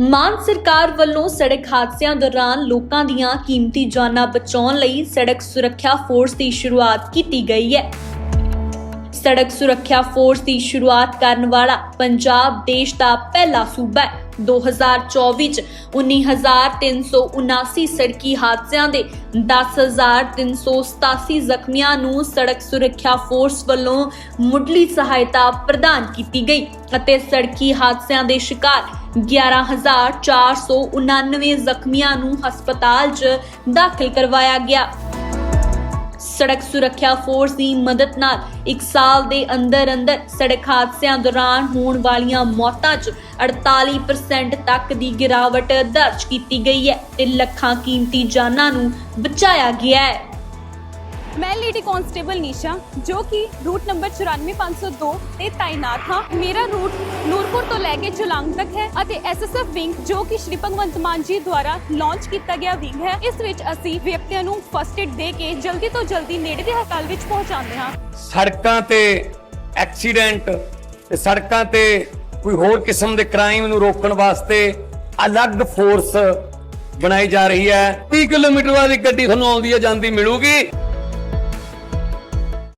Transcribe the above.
ਮਾਨ ਸਰਕਾਰ ਵੱਲੋਂ ਸੜਕ ਹਾਦਸਿਆਂ ਦੌਰਾਨ ਲੋਕਾਂ ਦੀਆਂ ਕੀਮਤੀ ਜਾਨਾਂ ਬਚਾਉਣ ਲਈ ਸੜਕ ਸੁਰੱਖਿਆ ਫੋਰਸ ਦੀ ਸ਼ੁਰੂਆਤ ਕੀਤੀ ਗਈ ਹੈ। ਸੜਕ ਸੁਰੱਖਿਆ ਫੋਰਸ ਦੀ ਸ਼ੁਰੂਆਤ ਕਰਨ ਵਾਲਾ ਪੰਜਾਬ ਦੇਸ਼ ਦਾ ਪਹਿਲਾ ਸੂਬਾ ਹੈ। 2024 ਚ 19379 ਸੜਕੀ ਹਾਦਸਿਆਂ ਦੇ 10387 ਜ਼ਖਮੀਆਂ ਨੂੰ ਸੜਕ ਸੁਰੱਖਿਆ ਫੋਰਸ ਵੱਲੋਂ ਮੁੱਢਲੀ ਸਹਾਇਤਾ ਪ੍ਰਦਾਨ ਕੀਤੀ ਗਈ ਅਤੇ ਸੜਕੀ ਹਾਦਸਿਆਂ ਦੇ ਸ਼ਿਕਾਰ 11499 ਜ਼ਖਮੀਆਂ ਨੂੰ ਹਸਪਤਾਲ 'ਚ ਦਾਖਲ ਕਰਵਾਇਆ ਗਿਆ। ਸੜਕ ਸੁਰੱਖਿਆ ਫੋਰਸ ਦੀ ਮਦਦ ਨਾਲ 1 ਸਾਲ ਦੇ ਅੰਦਰ ਅੰਦਰ ਸੜਕ ਹਾਦਸਿਆਂ ਦੌਰਾਨ ਹੋਣ ਵਾਲੀਆਂ ਮੌਤਾਂ 'ਚ 48% ਤੱਕ ਦੀ ਗਿਰਾਵਟ ਦਰਜ ਕੀਤੀ ਗਈ ਹੈ ਤੇ ਲੱਖਾਂ ਕੀਮਤੀ ਜਾਨਾਂ ਨੂੰ ਬਚਾਇਆ ਗਿਆ ਹੈ। ਮੈਂ ਲੇਡੀ ਕਾਂਸਟੇਬਲ ਨੀਸ਼ਾ, ਜੋ ਕਿ ਰੂਟ ਨੰਬਰ 94502 ਤੇ ਤਾਇਨਾਤ ਹਾਂ। ਮੇਰਾ ਰੂਟ ਨੂਰਪੁਰ ਕੇ ਜੁਲਾਂਗ ਤੱਕ ਹੈ ਅਤੇ ਐਸਐਸਐਫ ਵਿੰਗ ਜੋ ਕਿ ਸ਼੍ਰੀ ਭਗਵੰਤ ਮਾਨ ਜੀ ਦੁਆਰਾ ਲਾਂਚ ਕੀਤਾ ਗਿਆ ਵਿੰਗ ਹੈ, ਇਸ ਵਿੱਚ ਅਸੀਂ ਵਿਅਕਤੀਆਂ ਨੂੰ ਫਸਟ ਏਡ ਦੇ ਕੇ ਜਲਦੀ ਤੋਂ ਜਲਦੀ ਨੇੜੇ ਦੇ ਹਸਪਤਾਲ ਵਿੱਚ ਪਹੁੰਚਾਉਂਦੇ ਹਾਂ। ਸੜਕਾਂ ਤੇ ਐਕਸੀਡੈਂਟ ਤੇ ਸੜਕਾਂ ਤੇ ਕੋਈ ਹੋਰ ਕਿਸਮ ਦੇ ਕ੍ਰਾਈਮ ਨੂੰ ਰੋਕਣ ਵਾਸਤੇ ਅਲੱਗ ਫੋਰਸ ਬਣਾਈ ਜਾ ਰਹੀ ਹੈ। 30 ਕਿਲੋਮੀਟਰ ਬਾਅਦ ਗੱਡੀ ਤੁਹਾਨੂੰ ਆਉਂਦੀ ਹੈ ਜਾਂਦੀ ਮਿਲੂਗੀ।